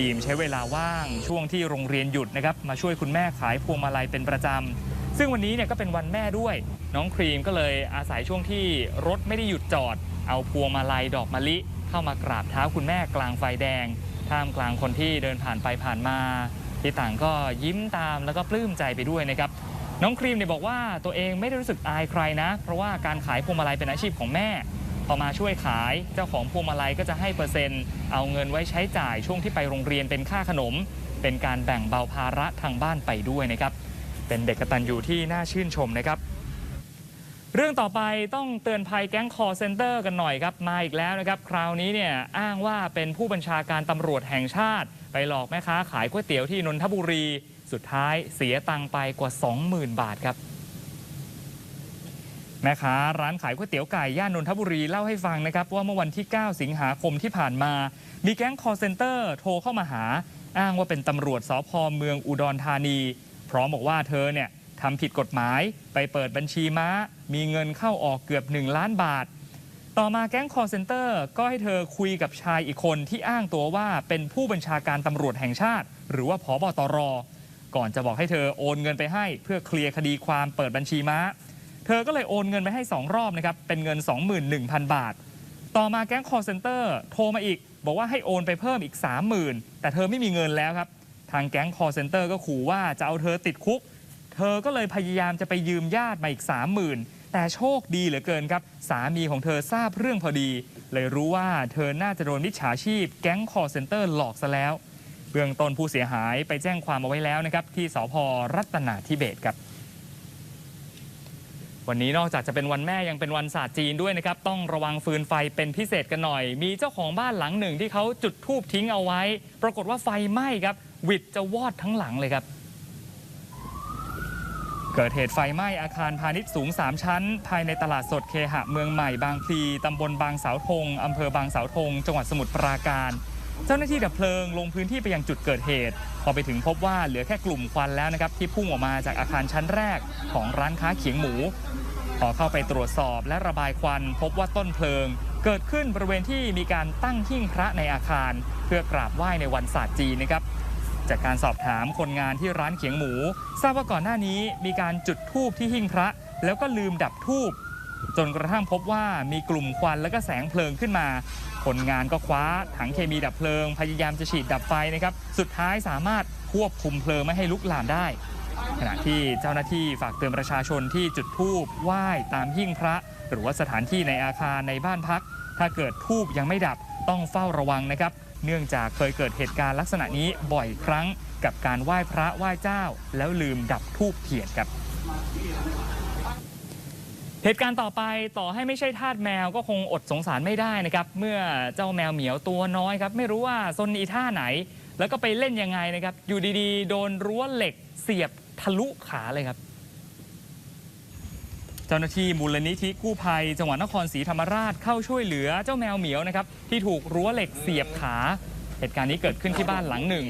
รีม ใช้เวลาว่างช่วงที่โรงเรียนหยุดนะครับมาช่วยคุณแม่ขายพวงมาลัยเป็นประจำ ซึ่งวันนี้เนี่ยก็เป็นวันแม่ด้วย น้องครีมก็เลยอาศัยช่วงที่รถไม่ได้หยุดจอด เอาพวงมาลัยดอกมะลิ เข้ามากราบเท้าคุณแม่กลางไฟแดง ท่ามกลางคนที่เดินผ่านไปผ่านมา ที่ต่างก็ยิ้มตามแล้วก็ปลื้มใจไปด้วยนะครับน้องครีมเนี่ยบอกว่าตัวเองไม่ได้รู้สึกอายใครนะ เพราะว่าการขายพวงมาลัยเป็นอาชีพของแม่ พอมาช่วยขายเจ้าของพวงมาลัยก็จะให้เปอร์เซ็นต์ เอาเงินไว้ใช้จ่ายช่วงที่ไปโรงเรียนเป็นค่าขนม เป็นการแบ่งเบาภาระทางบ้านไปด้วยนะครับ เป็นเด็กกตัญญูที่น่าชื่นชมนะครับ เรื่องต่อไปต้องเตือนภัยแก๊งคอเซ็นเตอร์กันหน่อยครับมาอีกแล้วนะครับ คราวนี้เนี่ยอ้างว่าเป็นผู้บัญชาการตำรวจแห่งชาติ ไปหลอกแม่ค้าขายก๋วยเตี๋ยวที่นนทบุรี สุดท้ายเสียตังค์ไปกว่า 20,000 บาทครับ แม่ค้าร้านขายก๋วยเตี๋ยวไก่ย่านนทบุรีเล่าให้ฟังนะครับ ว่าเมื่อวันที่ 9 สิงหาคมที่ผ่านมา มีแก๊งคอร์เซนเตอร์โทรเข้ามาหา อ้างว่าเป็นตำรวจสพเมืองอุดรธานี พร้อมบอกว่าเธอเนี่ยทำผิดกฎหมายไปเปิดบัญชีม้า มีเงินเข้าออกเกือบ 1 ล้านบาท ต่อมาแก๊งคอร์เซนเตอร์ก็ให้เธอคุยกับชายอีกคนที่อ้างตัวว่าเป็นผู้บัญชาการตำรวจแห่งชาติ หรือว่าผบตรก่อนจะบอกให้เธอโอนเงินไปให้ เพื่อเคลียร์คดีความเปิดบัญชีม้า ธอก็เลยโอนเงินไปให้ 2 รอบนะครับ เป็นเงิน 21,000 บาท ต่อมาแก๊งคอร์เซนเตอร์โทรมาอีก บอกว่าให้โอนไปเพิ่มอีก 30,000 แต่เธอไม่มีเงินแล้วครับ ทางแก๊งคอร์เซนเตอร์ก็ขู่ว่าจะเอาเธอติดคุก เธอก็เลยพยายามจะไปยืมญาติมาอีก 30,000 แต่โชคดีเหลือเกินครับ สามีของเธอทราบเรื่องพอดี เลยรู้ว่าเธอน่าจะโดนมิจฉาชีพ แก๊งคอร์เซนเตอร์หลอกซะแล้ว เบื้องต้นผู้เสียหายไปแจ้งความเอาไว้แล้วนะครับที่สพรัตนาธิเบศครับ วันนี้นอกจากจะเป็นวันแม่ยังเป็นวันศาสตร์จีนด้วยนะครับ ต้องระวังฟืนไฟเป็นพิเศษกันหน่อย มีเจ้าของบ้านหลังหนึ่งที่เขาจุดทูบทิ้งเอาไว้ ปรากฏว่าไฟไหม้ครับวิดจะวอดทั้งหลังเลยครับ เกิดเหตุไฟไหม้อาคารพาณิชย์สูง 3 ชั้น ภายในตลาดสดเคหะเมืองใหม่บางพลีตำบลบางเสาธงอำเภอบางเสาธง จังหวัดสมุทรปราการ เจ้าหน้าที่ดับเพลิงลงพื้นที่ไปยังจุดเกิดเหตุ พอไปถึงพบว่าเหลือแค่กลุ่มควันแล้วนะครับที่พุ่งออกมาจากอาคารชั้นแรกของร้านค้าเขียงหมู พอเข้าไปตรวจสอบและระบายควัน พบว่าต้นเพลิง เกิดขึ้นบริเวณที่มีการตั้งหิ้งพระในอาคาร เพื่อกราบไหว้ในวันศาสตร์จีนนะครับจากการสอบถามคนงานที่ร้านเขียงหมู ทราบว่าก่อนหน้านี้มีการจุดธูปที่หิ้งพระ แล้วก็ลืมดับธูปจนกระทั่งพบว่ามีกลุ่มควันและก็แสงเพลิงขึ้นมา คนงานก็คว้าถังเคมีดับเพลิง พยายามจะฉีดดับไฟนะครับ สุดท้ายสามารถควบคุมเพลิงไม่ให้ลุกลามได้ ขณะที่เจ้าหน้าที่ฝากเตือนประชาชนที่จุดธูปไหว้ตามหิ้งพระ หรือว่าสถานที่ในอาคารในบ้านพัก ถ้าเกิดธูปยังไม่ดับต้องเฝ้าระวังนะครับ เนื่องจากเคยเกิดเหตุการณ์ลักษณะนี้บ่อยครั้งกับการไหว้พระไหว้เจ้า แล้วลืมดับธูปเทียนครับ เหตุการณ์ต่อไปต่อให้ไม่ใช่ทาสแมวก็คงอดสงสารไม่ได้นะครับ เมื่อเจ้าแมวเหมียวตัวน้อยครับ ไม่รู้ว่าซนอีท่าไหน แล้วก็ไปเล่นยังไงนะครับ อยู่ดีๆ โดนรั้วเหล็กเสียบทะลุขาเลยครับ เจ้าหน้าที่มูลนิธิกู้ภัย จังหวัดนครศรีธรรมราชเข้าช่วยเหลือเจ้าแมวเหมียวนะครับ ที่ถูกรั้วเหล็กเสียบขา เหตุการณ์นี้เกิดขึ้นที่บ้านหลังหนึ่ง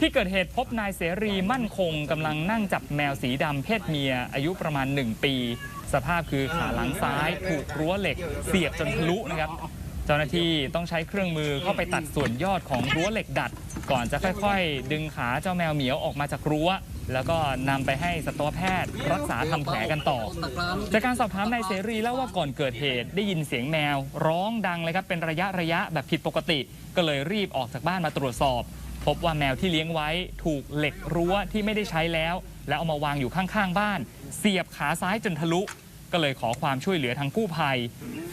ที่เกิดเหตุพบนายเสรีมั่นคงกำลังนั่งจับแมวสีดำเพศเมียอายุประมาณ 1 ปี สภาพคือขาหลังซ้ายถูกรั้วเหล็ก เสียบจนทะลุนะครับ เจ้าหน้าที่ต้องใช้เครื่องมือเข้าไปตัดส่วนยอดของรั้วเหล็กดัด ก่อนจะค่อยๆ ดึงขาเจ้าแมวเหมียวออกมาจากรั้ว แล้วก็นำไปให้สัตวแพทย์รักษาทำแผลกันต่อ จากการสอบถามนายเสรีเล่าว่าก่อนเกิดเหตุได้ยินเสียงแมว ร้องดังเลยครับเป็นระยะระยะแบบผิดปกติ ก็เลยรีบออกจากบ้านมาตรวจสอบ พบว่าแมวที่เลี้ยงไว้ถูกเหล็กรั้วที่ไม่ได้ใช้แล้ว แล้วเอามาวางอยู่ข้างๆบ้าน เสียบขาซ้ายจนทะลุ ก็เลยขอความช่วยเหลือทางกู้ภัย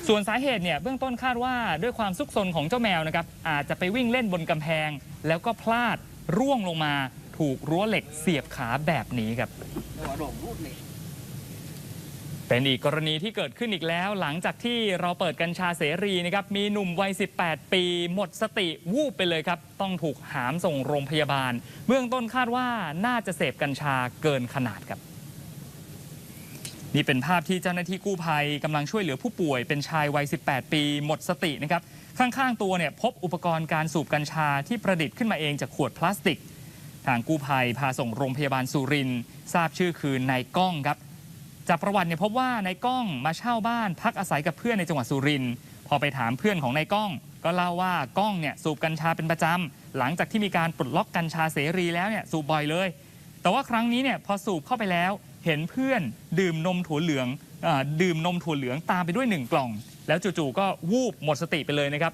ส่วนสาเหตุเนี่ยเบื้องต้นคาดว่าด้วยความซุกซนของเจ้าแมวนะครับอาจจะไปวิ่งเล่นบนกำแพง แล้วก็พลาดร่วงลงมาถูกรั้วเหล็กเสียบขาแบบนี้ครับเป็นอีกกรณีที่เกิดขึ้นอีกแล้ว หลังจากที่เราเปิดกัญชาเสรีนะครับมีหนุ่มวัย 18 ปี หมดสติวูบไปเลยครับ ต้องถูกหามส่งโรงพยาบาล เบื้องต้นคาดว่าน่าจะเสพกัญชาเกินขนาดครับ นี่เป็นภาพที่เจ้าหน้าที่กู้ภัยกำลังช่วยเหลือผู้ป่วยเป็นชายวัย 18 ปี หมดสตินะครับ ข้างๆตัวเนี่ยพบอุปกรณ์การสูบกัญชาที่ประดิษฐ์ขึ้นมาเองจากขวดพลาสติก ทางกู้ภัยพาส่งโรงพยาบาลสุรินทราบชื่อคือนายก้องครับ จากประวัติเนี่ยพบว่านายก้องมาเช่าบ้าน พักอาศัยกับเพื่อนในจังหวัดสุรินทร์พอไปถามเพื่อนของนายก้อง ก็เล่าว่าก้องเนี่ยสูบกัญชาเป็นประจำหลังจากที่มีการปลดล็อกกัญชาเสรีแล้วเนี่ยสูบบ่อยเลย แต่ว่าครั้งนี้เนี่ยพอสูบเข้าไปแล้ว เห็นเพื่อนดื่มนมถั่วเหลืองอดื่มนมถั่วเหลืองตามไปด้วยหนึ่งกล่อง แล้วจู่ๆก็วูบหมดสติไปเลยนะครับ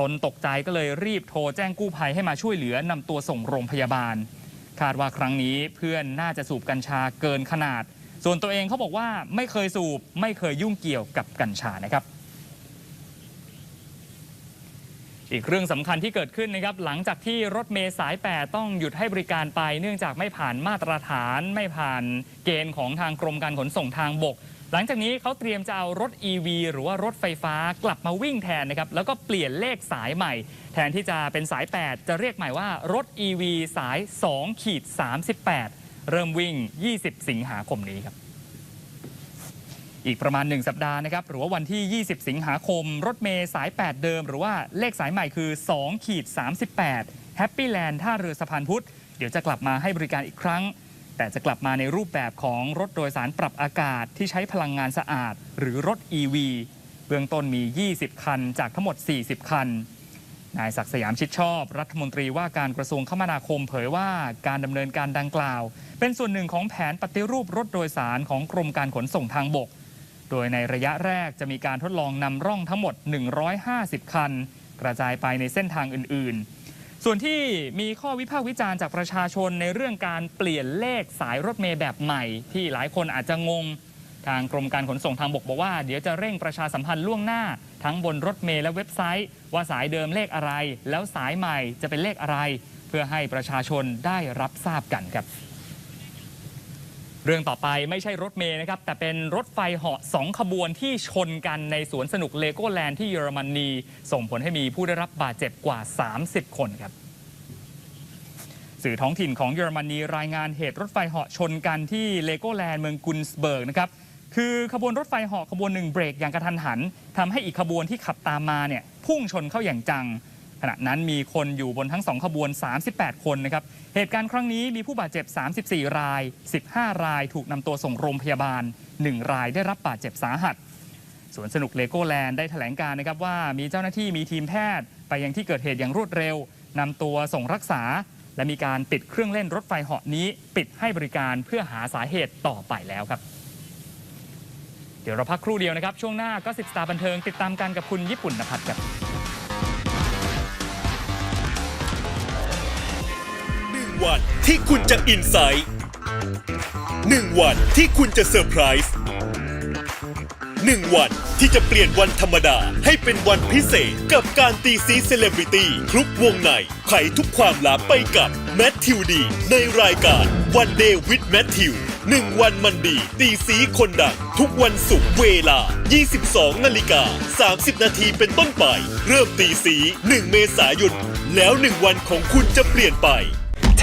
ตนตกใจก็เลยรีบโทรแจ้งกู้ภัยให้มาช่วยเหลือนำตัวส่งโรงพยาบาล คาดว่าครั้งนี้เพื่อนน่าจะสูบกัญชาเกินขนาด ส่วนตัวเองเขาบอกว่าไม่เคยสูบไม่เคยยุ่งเกี่ยวกับกัญชานะครับ อีกเรื่องสำคัญที่เกิดขึ้นนะครับหลังจากที่รถเมย์สาย 8 ต้องหยุดให้บริการไป เนื่องจากไม่ผ่านมาตรฐาน ไม่ผ่านเกณฑ์ของทางกรมการขนส่งทางบก หลังจากนี้เขาเตรียมจะเอารถ EV หรือว่ารถไฟฟ้ากลับมาวิ่งแทนนะครับแล้วก็เปลี่ยนเลขสายใหม่ แทนที่จะเป็นสาย 8 จะเรียกใหม่ว่ารถ EV สาย2ขีด38 เริ่มวิ่ง 20 สิงหาคมนี้ครับ อีกประมาณ 1 สัปดาห์นะครับหรือว่าวันที่ 20 สิงหาคม รถเมย์สาย 8 เดิม หรือว่าเลขสายใหม่คือ2ขีด38 Happy Land ท่าเรือสะพานพุทธ เดี๋ยวจะกลับมาให้บริการอีกครั้ง แต่จะกลับมาในรูปแบบของรถโดยสารปรับอากาศที่ใช้พลังงานสะอาด หรือรถ EV เบื้องต้นมี 20 คัน จากทั้งหมด 40 คันนายศักดิ์สยามชิดชอบ รัฐมนตรีว่าการกระทรวงคมนาคมเผยว่าการดำเนินการดังกล่าว เป็นส่วนหนึ่งของแผนปฏิรูปรถโดยสารของกรมการขนส่งทางบก โดยในระยะแรกจะมีการทดลองนำร่องทั้งหมด 150 คัน กระจายไปในเส้นทางอื่น ๆ ส่วนที่มีข้อวิพากษ์วิจารณ์จากประชาชนในเรื่องการเปลี่ยนเลขสายรถเมย์แบบใหม่ ที่หลายคนอาจจะงง ทางกรมการขนส่งทางบกบอกว่าเดี๋ยวจะเร่งประชาสัมพันธ์ล่วงหน้า ทั้งบนรถเมล์และเว็บไซต์ ว่าสายเดิมเลขอะไร แล้วสายใหม่จะเป็นเลขอะไร เพื่อให้ประชาชนได้รับทราบกันครับ เรื่องต่อไปไม่ใช่รถเมย์นะครับ แต่เป็นรถไฟเหาะสองขบวนที่ชนกันในสวนสนุกเลโก้แลนด์ที่เยอรมนี ส่งผลให้มีผู้ได้รับบาดเจ็บกว่า 30 คนครับ สื่อท้องถิ่นของเยอรมนีรายงานเหตุรถไฟเหาะชนกันที่เลโก้แลนด์เมืองกุนสเบิร์กนะครับคือขบวนรถไฟเหาะขบวนหนึ่งเบรกอย่างกระทันหันทำให้อีกขบวนที่ขับตามมาเนี่ยพุ่งชนเข้าอย่างจัง ขณะนั้นมีคนอยู่บนทั้งสองขบวน 38 คนนะครับ เหตุการณ์ครั้งนี้มีผู้บาดเจ็บ 34 ราย 15 รายถูกนำตัวส่งโรงพยาบาล 1 รายได้รับบาดเจ็บสาหัสสวนสนุกเลโก้แลนด์ได้แถลงการนะครับว่ามีเจ้าหน้าที่มีทีมแพทย์ ไปยังที่เกิดเหตุอย่างรวดเร็วนำตัวส่งรักษา และมีการปิดเครื่องเล่นรถไฟเหาะนี้ ปิดให้บริการเพื่อหาสาเหตุต่อไปแล้วครับ เดี๋ยวเราพักครู่เดียวนะครับ ช่วงหน้าก็สิบสตาร์บันเทิงติดตามกันกับคุณญี่ปุ่นนภัทรครับ หนึ่งวันที่คุณจะอินไซต์หนึ่งวันที่คุณจะเซอร์ไพรส์หนึ่งวันที่จะเปลี่ยนวันธรรมดาให้เป็นวันพิเศษกับการตีซีเซเลบริตี้คลุกวงในไขทุกความลับไปกับแมทธิวดี ในรายการวันเดย์วิดแมทธิวหนึ่งวันมันดี ตีสีคนดัง ทุกวันศุกร์เวลา 22 นาฬิกา 30 นาทีเป็นต้นไป เริ่มตีสี 1 เมษายน แล้วหนึ่งวันของคุณจะเปลี่ยนไป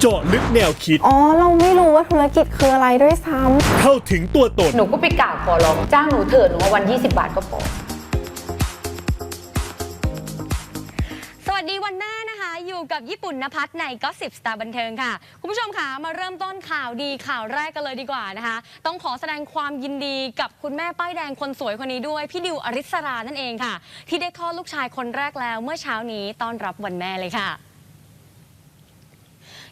เจาะลึกแนวคิด อ๋อ เราไม่รู้ว่าธุรกิจคืออะไรด้วยซ้เข้าถึงตัวตน หนูก็ไปกราบขอร้องจ้างหนูเถิดหนูว่าวัน 20 บาทก็พอ สวัสดีวันแม่นะคะ อยู่กับญี่ปุ่นนภัสในก็สิบสตาร์บันเทิงค่ะ คุณผู้ชมค่ะมาเริ่มต้นข่าวดีข่าวแรกกันเลยดีกว่านะคะ ต้องขอแสดงความยินดีกับคุณแม่ป้ายแดงคนสวยคนนี้ด้วย พี่ดิวอริสรานั่นเองค่ะ ที่ได้คลอดลูกชายคนแรกแล้วเมื่อเช้านี้ต้อนรับวันแม่เลยค่ะ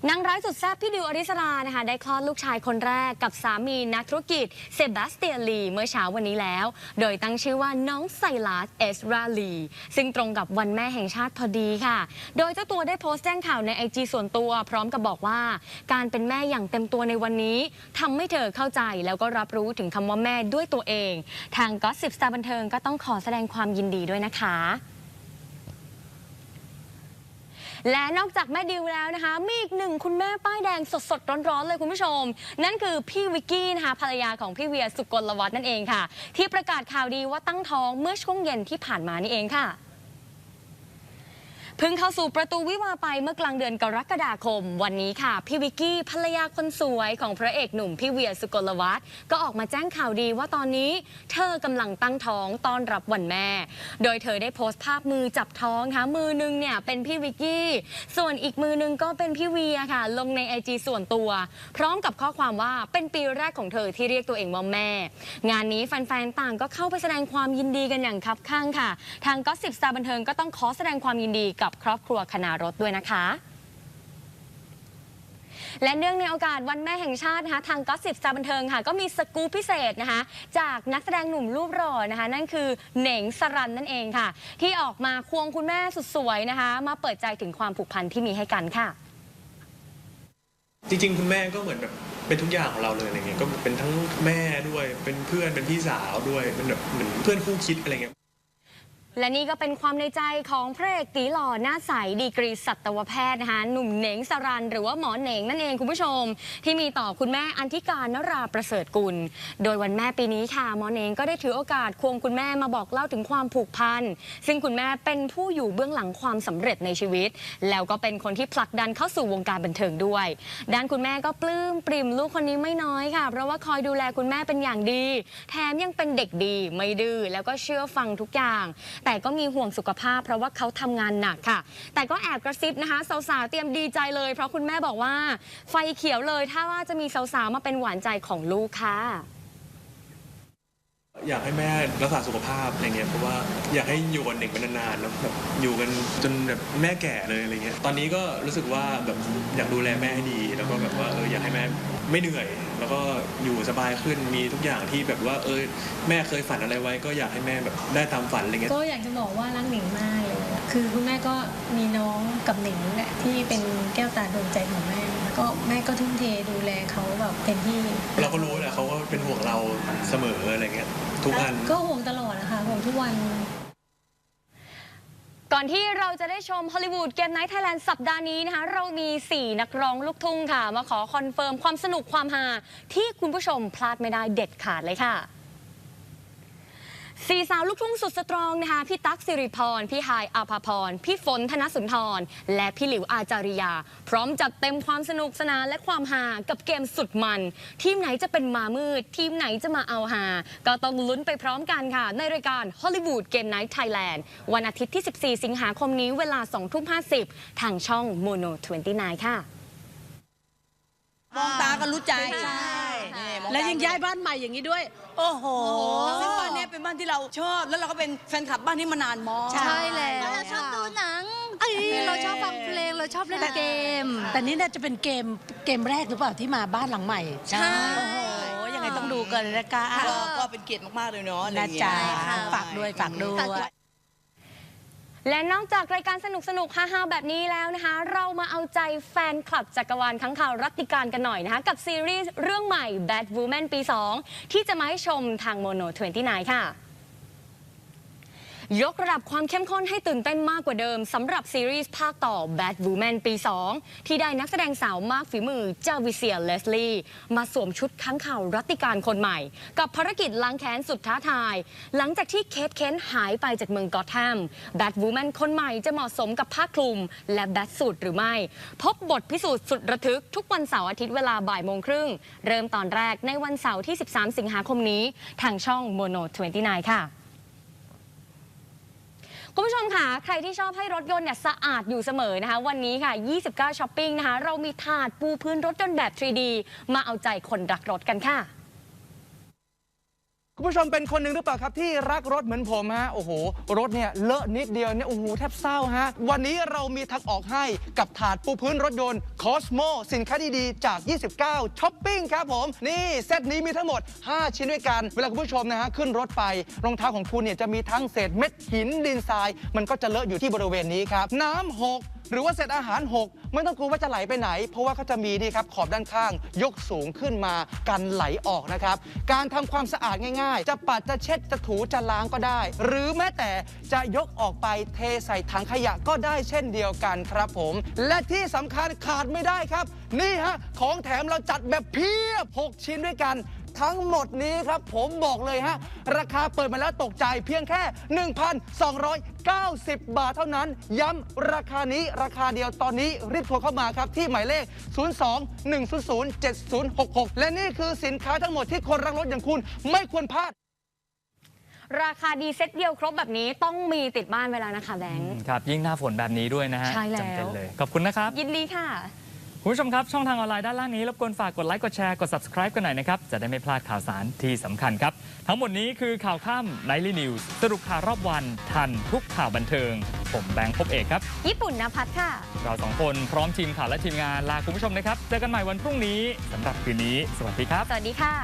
นางร้ายสุดแซ่บพี่ดิวอริสรานะคะ ได้คลอดลูกชายคนแรกกับสามีนักธุรกิจเซบาสเตียนลีเมื่อเช้าวันนี้แล้ว โดยตั้งชื่อว่าน้องไซรัสเอสราลีซึ่งตรงกับวันแม่แห่งชาติพอดีค่ะ โดยเจ้าตัวได้โพสต์แจ้งข่าวในไอจส่วนตัว พร้อมกับบอกว่า การเป็นแม่อย่างเต็มตัวในวันนี้ทำให้เธอเข้าใจแล้วก็รับรู้ถึงคำว่าแม่ด้วยตัวเอง ทางก็สิบสตาร์บันเทิงก็ต้องขอแสดงความยินดีด้วยนะคะ และนอกจากแม่ดิวแล้วนะคะ มีอีกหนึ่งคุณแม่ป้ายแดงสดๆ ร้อนๆ เลยคุณผู้ชม นั่นคือพี่วิกกี้นะคะภรรยาของพี่เวียสุกลวัฒน์นั่นเองค่ะ ที่ประกาศข่าวดีว่าตั้งท้องเมื่อช่วงเย็นที่ผ่านมานี่เองค่ะ เพิ่งเข้าสู่ประตูวิวาไปเมื่อกลางเดือนกรกฎาคม วันนี้ค่ะ พี่วิกกี้ภรรยาคนสวยของพระเอกหนุ่มพี่เวียสุกลวัฒน์ก็ออกมาแจ้งข่าวดีว่าตอนนี้ เธอกำลังตั้งท้องต้อนรับวันแม่ โดยเธอได้โพสต์ภาพมือจับท้องค่ะมือนึงเนี่ยเป็นพี่วิกกี้ส่วนอีกมือนึงก็เป็นพี่เวียค่ะ ลงในไอจีส่วนตัว พร้อมกับข้อความว่าเป็นปีแรกของเธอที่เรียกตัวเองว่าแม่ งานนี้แฟนๆต่างก็เข้าไปแสดงความยินดีกันอย่างคับข้างค่ะ ทางก็สิบสตาบันเทิงก็ต้องขอแสดงความยินดีกับับครอบครัวคณารถด้วยนะคะและเนื่องในโอกาสวันแม่แห่งชาตินะคะทางก็สิบสตาบันเทิงค่ะ ก็มีสกู๊ปพิเศษนะคะจากนักแสดงหนุ่มรูปหล่อนะคะ นั่นคือเหน่งสรันนั่นเองค่ะ ที่ออกมาควงคุณแม่สุดสวยนะคะ มาเปิดใจถึงความผูกพันที่มีให้กันค่ะ จริงๆ คุณแม่ก็เหมือนแบบเป็นทุกอย่างของเราเลยอะไรเงี้ยก็เป็นทั้งแม่ด้วยเป็นเพื่อนเป็นพี่สาวด้วยเป็นแบบเหมือนเพื่อนคู่คิดอะไรเงี้ย และนี่ก็เป็นความในใจของพระเอกตีหล่อหน้าใสดีกรีสัตวแพทย์นะคะหนุ่มเหน่งสรันหรือว่าหมอเหน่งนั่นเองคุณผู้ชม ที่มีต่อคุณแม่อันธิการนราประเสริฐกุล โดยวันแม่ปีนี้ค่ะหมอเหน่งก็ได้ถือโอกาสควงคุณแม่มาบอกเล่าถึงความผูกพันซึ่งคุณแม่เป็นผู้อยู่เบื้องหลังความสำเร็จในชีวิต แล้วก็เป็นคนที่ผลักดันเข้าสู่วงการบันเทิงด้วยด้านคุณแม่ก็ปลื้มปริ่มลูกคนนี้ไม่น้อยค่ะ เพราะว่าคอยดูแลคุณแม่เป็นอย่างดี แถมยังเป็นเด็กดีไม่ดื้อแล้วก็เชื่อฟังทุกอย่างแต่ก็มีห่วงสุขภาพ เพราะว่าเขาทำงานหนักค่ะ แต่ก็แอบกระซิบนะคะสาวๆเตรียมดีใจเลย เพราะคุณแม่บอกว่าไฟเขียวเลยถ้าว่าจะมีสาวๆมาเป็นหวานใจของลูกค่ะ อยากให้แม่รักษาสุขภาพอะไรเงี้ยเพราะว่าอยากให้อยู่กับเด็กเป็นนานๆแล้วแบบอยู่กันจนแบบแม่แก่เลยอะไรเงี้ยตอนนี้ก็รู้สึกว่าแบบอยากดูแลแม่ให้ดี แล้วก็แบบว่าเอออยากให้แม่ไม่เหนื่อย แล้วก็อยู่สบายขึ้นมีทุกอย่างที่แบบว่าเออแม่เคยฝันอะไรไว้ ก็อยากให้แม่แบบได้ตามฝันอะไรเงี้ยก็อยากจะบอกว่ารักหนิงมากเลยคือคุณแม่ก็มีน้องกับหนิงแหละที่เป็นแก้วตาดวงใจของแม่ก็แม่ก็ทุ่มเทดูแลเขาแบบเต็มที่ เราก็รู้แหละเขาก็เป็นห่วงเราเสมออะไรเงี้ยทุกอันก็ห่วงตลอดนะคะห่วงทุกวัน ก่อนที่เราจะได้ชมฮอลลีวูดเกมไนท์ไทยแลนด์สัปดาห์นี้นะคะ เรามี 4 นักร้องลูกทุ่งค่ะ มาขอคอนเฟิร์มความสนุกความฮาที่คุณผู้ชมพลาดไม่ได้เด็ดขาดเลยค่ะ สี่สาวลูกทุ่งสุดสตรองนะคะ พี่ตั๊กสิริพร พี่ฮายอาภาพร พี่ฝนธนสุนทร และพี่หลิวอาจาริยา พร้อมจัดเต็มความสนุกสนานและความฮากับเกมสุดมัน ทีมไหนจะเป็นมามืด ทีมไหนจะมาเอาฮาก็ต้องลุ้นไปพร้อมกันค่ะ ในรายการฮอลลีวูดเกมไนท์ไทยแลนด์วันอาทิตย์ที่ 14 สิงหาคมนี้เวลา2ทุ่ม50 ทางช่องโมโน29 ค่ะ มองตากันรู้ใจ ใช่ นี่มองตาแล้วยังย้ายบ้านใหม่อย่างนี้ด้วย โอ้โห ซึ่งบ้านเนี้ยเป็นบ้านที่เราชอบ แล้วเราก็เป็นแฟนคลับบ้านนี้มานานมากใช่แล้วเราชอบดูหนังเอ้ยเราชอบฟังเพลงเราชอบเล่นเกม แต่นี่น่าจะเป็นเกมเกมแรกหรือเปล่าที่มาบ้านหลังใหม่ ใช่โอ้โหยังไงต้องดูกันนะคะก็ก็เป็นเกียรติมากๆเลยเนาะอะไรอนะย่างเงี้ยจ๊ะใช่ฝากด้วยฝากด้วย และนอกจากรายการสนุกสนุกๆฮาๆแบบนี้แล้วนะคะ เรามาเอาใจแฟนคลับจักรวาลข้างข่าวรัตติการกันหน่อยนะคะ กับซีรีส์เรื่องใหม่ Bad Woman ปี 2 ที่จะมาให้ชมทางโมโน29 ค่ะ ยกระดับความเข้มข้นให้ตื่นเต้นมากกว่าเดิมสำหรับซีรีส์ภาคต่อ Bad Woman ปี 2 ที่ได้นักแสดงสาวมากฝีมือเจ้าวิเซียเลสลีย์มาสวมชุดค้างข่าวรัตติการคนใหม่ กับภารกิจล้างแค้นสุดท้าทาย หลังจากที่เคทเคนหายไปจากเมืองกอตแฮม Bad Woman คนใหม่จะเหมาะสมกับผ้าคลุม และแบทสูตรหรือไม่ พบบทพิสูจน์สุดระทึกทุกวันเสาร์อาทิตย์เวลาบ่ายโมงครึ่งเริ่มตอนแรกในวันเสาร์ที่ 13 สิงหาคมนี้ ทางช่องโมโน29 ค่ะ คุณผู้ชมค่ะ ใครที่ชอบให้รถยนต์เนี่ยสะอาดอยู่เสมอนะคะ วันนี้ค่ะ 29ช้อปปิ้งนะคะ เรามีถาดปูพื้นรถยนต์แบบ 3D มาเอาใจคนรักรถกันค่ะ คุณผู้ชมเป็นคนหนึ่งหรือเปล่าครับที่รักรถเหมือนผมฮะโอ้โห รถเนี่ยเลอะนิดเดียวเนี่ยโอ้โหแทบเศร้าฮะ วันนี้เรามีทางออกให้กับถาดปูพื้นรถยนต์ Cosmo สินค้าดีๆ จาก 29ช้อปปิ้งครับผม นี่เซตนี้มีทั้งหมด 5 ชิ้นด้วยกัน เวลาคุณผู้ชมนะฮะขึ้นรถไปรองเท้าของคุณเนี่ยจะมีทั้งเศษเม็ดหินดินทราย มันก็จะเลอะอยู่ที่บริเวณนี้ครับ น้ำหกหรือว่าเศษอาหารหกไม่ต้องกลัวว่าจะไหลไปไหน เพราะว่าเขาจะมีนี่ครับขอบด้านข้าง ยกสูงขึ้นมากันไหลออกนะครับการทำความสะอาดง่ายๆ จะปัดจะเช็ดจะถูจะล้างก็ได้ หรือแม้แต่จะยกออกไปเทใส่ถังขยะก็ได้เช่นเดียวกันครับผม และที่สำคัญขาดไม่ได้ครับ นี่ฮะของแถมเราจัดแบบเพียบ 6 ชิ้นด้วยกัน ทั้งหมดนี้ครับ ผมบอกเลยฮะ ราคาเปิดมาแล้วตกใจเพียงแค่ 1,290 บาทเท่านั้น ย้ำราคานี้ราคาเดียวตอนนี้รีบโทรเข้ามาครับ ที่หมายเลข 02-100-7066 และนี่คือสินค้าทั้งหมดที่คนรักรถอย่างคุณไม่ควรพลาดราคาดีเซ็ตเดียวครบแบบนี้ต้องมีติดบ้านไว้แล้วนะคะแบงค์ครับ ยิ่งหน้าฝนแบบนี้ด้วยนะฮะใช่แล้วจำเป็นเลย ขอบคุณนะครับ ยินดีค่ะ คุณผู้ชมครับ ช่องทางออนไลน์ด้านล่างนี้รบกวนฝากกดไลค์กดแชร์กด subscribe กันหน่อยนะครับ จะได้ไม่พลาดข่าวสารที่สำคัญครับ ทั้งหมดนี้คือข่าวค่ำ Nightly News สรุปข่าวรอบวัน ทันทุกข่าวบันเทิง ผมแบงค์พบเอกครับ ญี่ปุ่นนภัทรค่ะ เราสองคนพร้อมทีมข่าวและทีมงานลาคุณผู้ชมนะครับ เจอกันใหม่วันพรุ่งนี้สำหรับคืนนี้ สวัสดีครับ สวัสดีค่ะ